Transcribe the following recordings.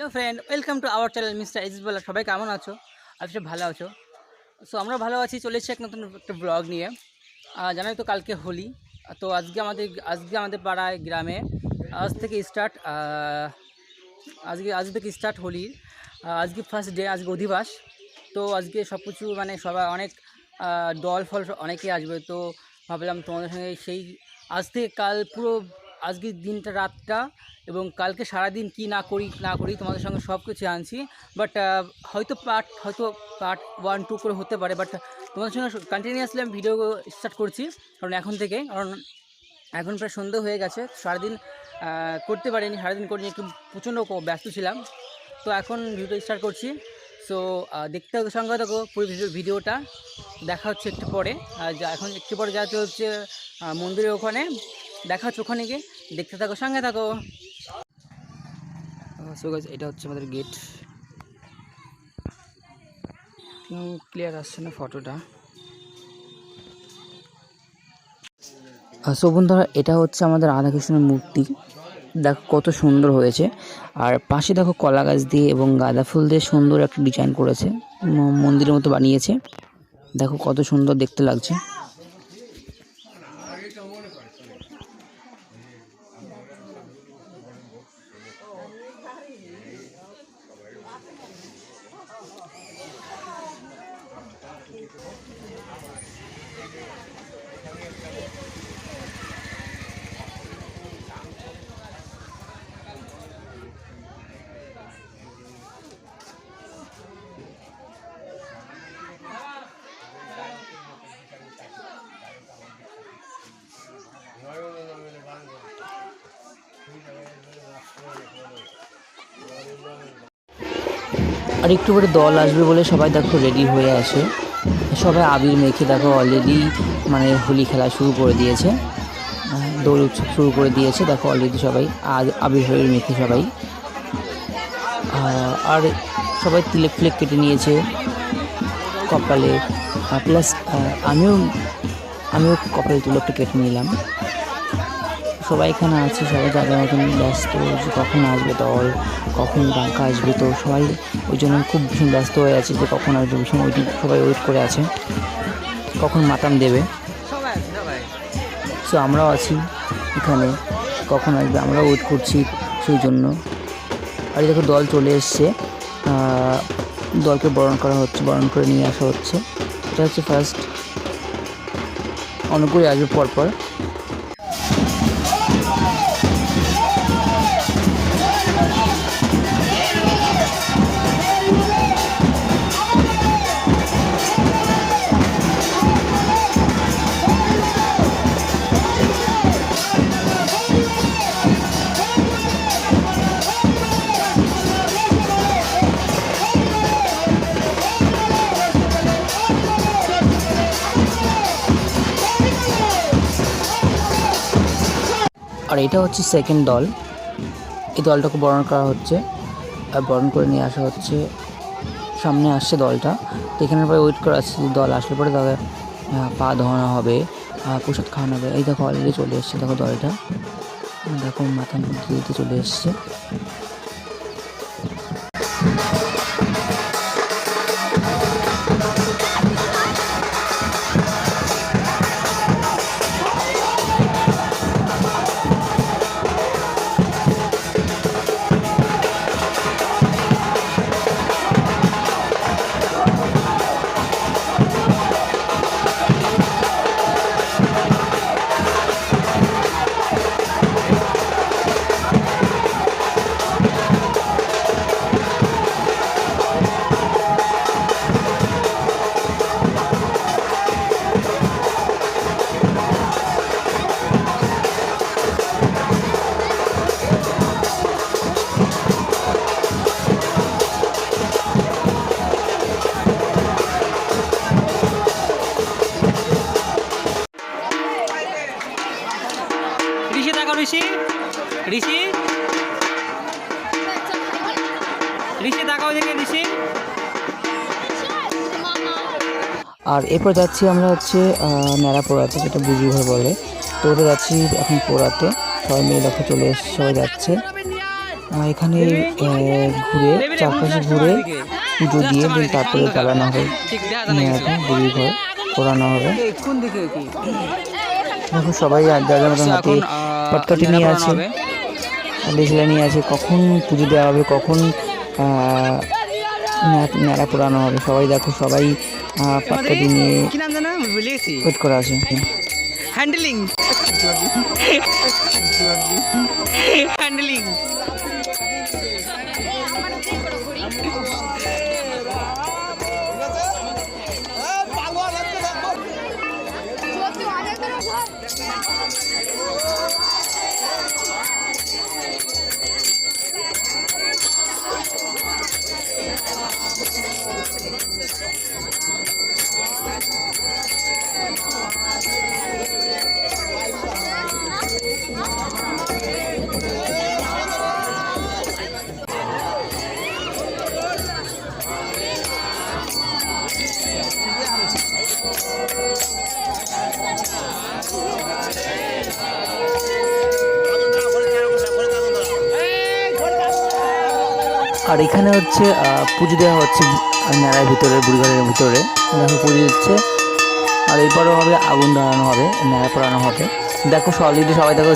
Hello friend, welcome to our channel mister ইজিজ বলা সবাই কেমন আছো? আজকে ভালো আছো। সো আমরা ভালো আছি, চলে এসেছি এক নতুন একটা ব্লগ নিয়ে। জানোই তো কালকে হোলি। তো আজকে আমাদের আজকে আমাদের পাড়ায় গ্রামে, আজ থেকে স্টার্ট আজকে, আজ থেকে স্টার্ট হোলি। আজকে ফার্স্ট ডে আজকে অধিবাস। তো আজকে সব কিছু মানে সবাই অনেক দল ফল অনেকে আসবে। তো ভাবলাম তোমাদের সঙ্গে সেই, আজ থেকে কাল পুরো আজকের দিনটা, রাতটা এবং কালকে সারাদিন কি না করি না করি তোমাদের সঙ্গে সব কিছু আনছি। বাট হয়তো পার্ট হয়তো পার্ট ওয়ান টু করে হতে পারে। বাট তোমাদের সঙ্গে কন্টিনিউয়াসলি আমি ভিডিও স্টার্ট করছি, কারণ এখন থেকে, কারণ এখন প্রায় সন্ধে হয়ে গেছে। সারাদিন করতে পারিনি, সারাদিন করিনি, একটু প্রচণ্ড ব্যস্ত ছিলাম। তো এখন ভিডিও স্টার্ট করছি। সো দেখতে হবে সঙ্গে থাকো পুরো ভিডিও- ভিডিওটা দেখা হচ্ছে একটু পরে। এখন একটু পরে যাতে হচ্ছে মন্দিরের ওখানে। দেখা হচ্ছে ওখানে গিয়ে। দেখতে থাকো, সঙ্গে থাকো। এটা হচ্ছে আমাদের গেট ক্লিয়ার আসছে না ফটোটা সো বন্ধুরা, এটা হচ্ছে আমাদের রাধাকৃষ্ণের মূর্তি। দেখো কত সুন্দর হয়েছে। আর পাশে দেখো কলা গাছ দিয়ে এবং গাঁদা ফুল দিয়ে সুন্দর একটা ডিজাইন করেছে। মন্দিরের মতো বানিয়েছে। দেখো কত সুন্দর দেখতে লাগছে। আর একটু করে দল আসবে বলে সবাই দেখো রেডি হয়ে আসে সবাই আবির মেখে দেখো অলরেডি মানে হোলি খেলা শুরু করে দিয়েছে। দোল উৎসব শুরু করে দিয়েছে, দেখো অলরেডি সবাই আবির হয়ে মেখে সবাই। আর সবাই তিলেক ফিলেক কেটে নিয়েছে কপালে। প্লাস আমিও আমিও কপালে তিলকটা কেটে নিলাম। সবাই এখানে আছে, সবাই যাদের মতন ব্যস্ত, যে কখন আসবে দল, কখন ডাকা আসবে তো সবাই ওই জন্য খুব ভীষণ ব্যস্ত হয়ে আছে যে কখন আসবে, ভীষণ ওই সবাই ওয়েট করে আছে। কখন মাতাম দেবে। সো আমরাও আছি এখানে, কখন আসবে আমরাও ওয়েট করছি সেই জন্য। আর দেখো দল চলে এসছে দলকে বরণ করা হচ্ছে, বরণ করে নিয়ে আসা হচ্ছে। এটা হচ্ছে ফার্স্ট অনেকগুলি আসবে পরপর। আর এটা হচ্ছে সেকেন্ড দল। এই দলটাকে বরণ করা হচ্ছে। আর বরণ করে নিয়ে আসা হচ্ছে। সামনে আসছে দলটা। তো এখানে পরে ওয়েট করা আসছে দল আসলে পরে তাদের পা ধোয়ানো হবে প্রসাদ খাওয়ানো হবে। এই দেখো অলরেডি চলে এসছে, দেখো দলটা। দেখো মাথা দিতে চলে এসছে। ঋষি দেখে ঋষি। আর এরপর যাচ্ছি আমরা হচ্ছে ন্যাড়া পোড়াতে যেটা বুঝি ঘর বলে। তো ওটা যাচ্ছি এখন পোড়াতে। সবাই মিলে দেখো চলে এসছে সবাই যাচ্ছে। এখানে ঘুরে চারপাশে ঘুরে পুজো দিয়ে দিন তারপরে জ্বালানো হবে। মেয়েটা বুড়ির ঘর পোড়ানো হবে। দেখো সবাই যার মতন হাতে এখন মেলা নিয়ে আছে। হবে। নিয়ে আছে। কখন পুজো দেওয়া হবে কখন আহ, পুরানো হবে। সবাই দেখো সবাই ভুলে গেছি। ওয়েট করে আছে হ্যান্ডলিং। হ্যান্ডলিং। আর এখানে হচ্ছে পুজো দেওয়া হচ্ছে ন্যাড়ার ভিতরে, বুড়িঘরের ভিতরে। দেখো পুজো দিচ্ছে আর এরপরেও হবে আগুন ধরানো হবে ন্যাড়া পোড়ানো হবে। দেখো অলরেডি সবাই দেখো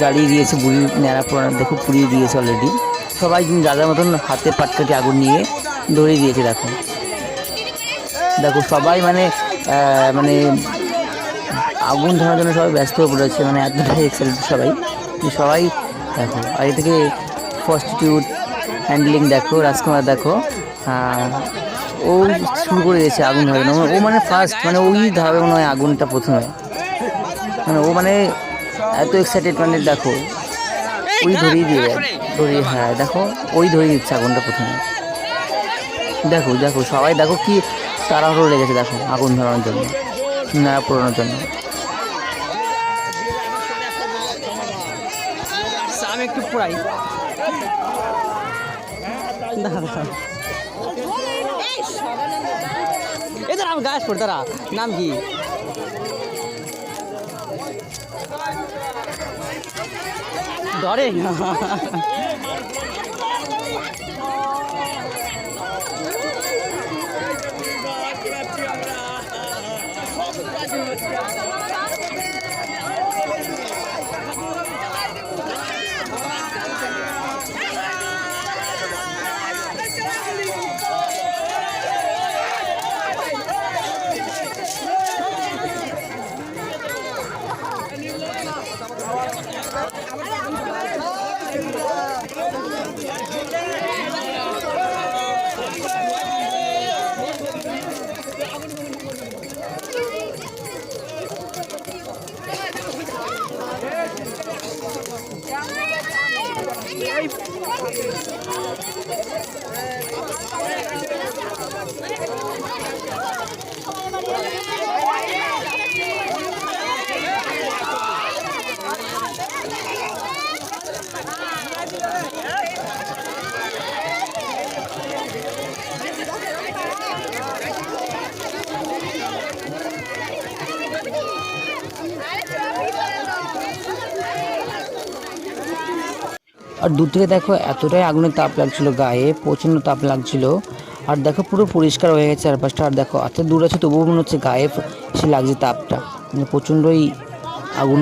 জ্বালিয়ে দিয়েছে বুড়ি ন্যাড়া পোড়ানো, দেখো পুড়িয়ে দিয়েছে অলরেডি সবাই যাদের মতন হাতে পাটকাঠি আগুন নিয়ে ধরিয়ে দিয়েছে, দেখো। দেখো, সবাই মানে মানে আগুন ধরার জন্য সবাই ব্যস্ত হয়ে পড়েছে মানে এতটাই এক্সাইটেড সবাই। সবাই, দেখো, আগে থেকে প্রস্টিটিউট হ্যান্ডলিং দেখো রাজকুমার দেখো। আহ, ও শুরু করে দিয়েছে আগুন ধরানো ও মানে ফার্স্ট মানে ওই ধাবে মনে হয় আগুনটা প্রথমে। মানে ও মানে এত এক্সাইটেড মানে দেখো ওই ধরিয়ে দিয়ে ধরিয়ে হ্যাঁ দেখো ওই ধরিয়ে দিচ্ছে আগুনটা প্রথমে। দেখো দেখো সবাই দেখো কি তাড়াহুড়ো লেগেছে দেখো আগুন ধরানোর জন্য না পোড়ানোর জন্য। আচ্ছা, একটু দাঁড়া আমি গাছ পড় দাঁড়া। নাম কি? ধরে না আর দূর থেকে দেখো এতটাই আগুনের তাপ লাগছিল, গায়ে প্রচণ্ড তাপ লাগছিল। আর দেখো পুরো পরিষ্কার হয়ে গেছে চারপাশটা। আর দেখো, এত দূর আছে, তবুও মনে হচ্ছে গায়ে সে লাগছে তাপটা। মানে প্রচণ্ডই আগুন